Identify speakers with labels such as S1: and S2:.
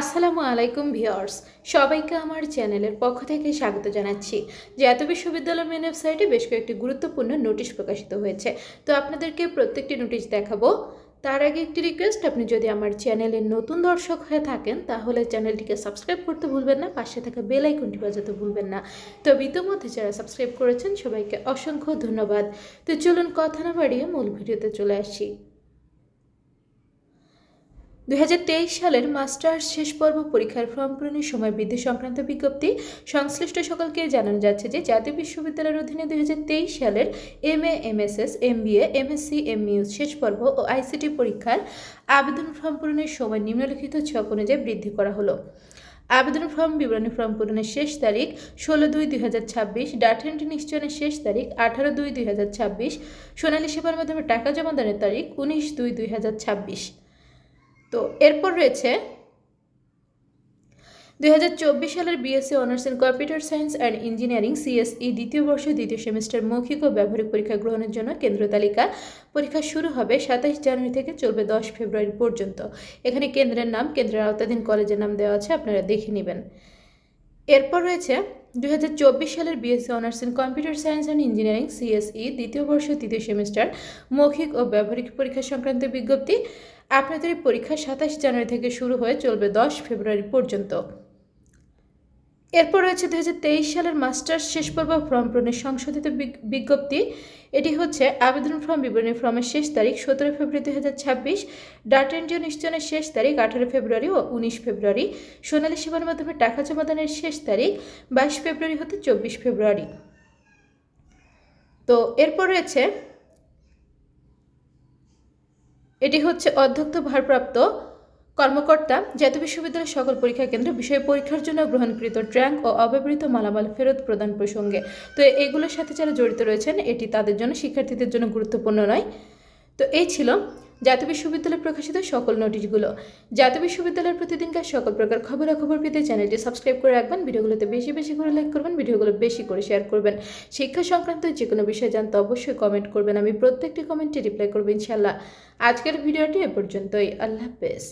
S1: আসসালামু আলাইকুম ভিওর্স সবাইকে আমার চ্যানেলের পক্ষ থেকে স্বাগত জানাচ্ছি। জাতীয় বিশ্ববিদ্যালয় মেন ওয়েবসাইটে বেশ কয়েকটি গুরুত্বপূর্ণ নোটিশ প্রকাশিত হয়েছে। তো আপনাদেরকে প্রত্যেকটি নোটিশ দেখাবো। তার আগে একটি রিকোয়েস্ট আপনি যদি আমার চ্যানেলের নতুন দর্শক হয়ে থাকেন, তাহলে চ্যানেলটিকে সাবস্ক্রাইব করতে ভুলবেন না, পাশে থাকা বেল আইকনটি বাজাতে ভুলবেন না। তো ইতিমধ্যে যারা সাবস্ক্রাইব করেছেন, সবাইকে অসংখ্য ধন্যবাদ। তো চলুন কথা না বাড়িয়ে মূল ভিডিওতে চলে আসি। দুই হাজার তেইশ সালের মাস্টার্স শেষ পর্ব পরীক্ষার ফর্ম পূরণের সময় বৃদ্ধি সংক্রান্ত বিজ্ঞপ্তি সংশ্লিষ্ট সকলকে জানানো যাচ্ছে যে জাতীয় বিশ্ববিদ্যালয়ের অধীনে দুই হাজার তেইশ সালের M A M S S MSS, MBA M MU শেষ পর্ব ও আইসিটি পরীক্ষার আবেদন ফর্ম পূরণের সময় নিম্নলিখিত ছক অনুযায়ী বৃদ্ধি করা হলো। আবেদন ফর্ম বিবরণী ফর্ম পূরণের শেষ তারিখ ষোলো দুই দুই হাজার ছাব্বিশ ডাটেন্ট নিশ্চয়নের শেষ তারিখ আঠারো দুই দুই হাজার ছাব্বিশ, সোনালী সেবার মাধ্যমে টাকা জমাদানের তারিখ উনিশ দুই দুই হাজার ছাব্বিশ। তো এরপর রয়েছে দুই হাজার চব্বিশ সালের BSc honours in computer science and engineering CSE দ্বিতীয় বর্ষ দ্বিতীয় সেমিস্টার মৌখিক ও ব্যবহারিক পরীক্ষা গ্রহণের জন্য কেন্দ্র তালিকা পরীক্ষা শুরু হবে সাতাইশ জানুয়ারি থেকে চলবে দশ ফেব্রুয়ারি পর্যন্ত। এখানে কেন্দ্রের নাম, কেন্দ্রের আওতাধীন কলেজের নাম দেওয়া আছে, আপনারা দেখে নেবেন। এরপর রয়েছে চব্বিশ সালের BSc honours in computer science and engineering CSE দ্বিতীয় বর্ষ তৃতীয় সেমিস্টার মৌখিক ও ব্যবহারিক পরীক্ষা সংক্রান্ত বিজ্ঞপ্তি। আপনাদের পরীক্ষা সাতাশ জানুয়ারি থেকে শুরু হয়ে চলবে দশ ফেব্রুয়ারি পর্যন্ত। এরপর রয়েছে দু হাজার তেইশ সালের মাস্টার্স শেষ পর্ব ফর্ম পূরণের সংশোধিত বিজ্ঞপ্তি। এটি হচ্ছে আবেদন ফর্ম বিবরণী ফর্মের শেষ তারিখ সতেরো ফেব্রুয়ারি দুই হাজার ছাব্বিশ, ডাটা এন্ট্রি নিশ্চয়নের শেষ তারিখ আঠারো ফেব্রুয়ারি ও উনিশ ফেব্রুয়ারি, সোনালী সেবার মাধ্যমে টাকা জমাদানের শেষ তারিখ বাইশ ফেব্রুয়ারি হতে চব্বিশ ফেব্রুয়ারি। তো এরপর রয়েছে, এটি হচ্ছে অধ্যক্ষ ভারপ্রাপ্ত কর্মকর্তা, জাতীয় বিশ্ববিদ্যালয়ের সকল পরীক্ষা কেন্দ্র বিষয় পরীক্ষার জন্য গ্রহণকৃত ট্র্যাঙ্ক ও অব্যবহৃত মালামাল ফেরত প্রদান প্রসঙ্গে। তো এগুলোর সাথে যারা জড়িত রয়েছেন, এটি তাদের জন্য শিক্ষার্থীদের জন্য গুরুত্বপূর্ণ নয়। তো এই ছিল জাতীয় বিশ্ববিদ্যালয়ে প্রকাশিত সকল নোটিশগুলো। জাতীয় বিশ্ববিদ্যালয়ের প্রতিদিনকার সকল প্রকার খবরাখবর পেতে চ্যানেলটি সাবস্ক্রাইব করে রাখবেন, ভিডিওগুলোতে বেশি বেশি করে লাইক করবেন, ভিডিওগুলো বেশি করে শেয়ার করবেন। শিক্ষা সংক্রান্ত যে কোনো বিষয় জানতে অবশ্যই কমেন্ট করবেন, আমি প্রত্যেকটি কমেন্টে রিপ্লাই করব ইনশাল্লাহ আজকের ভিডিওটি এ পর্যন্তই, আল্লাহ হাফেজ।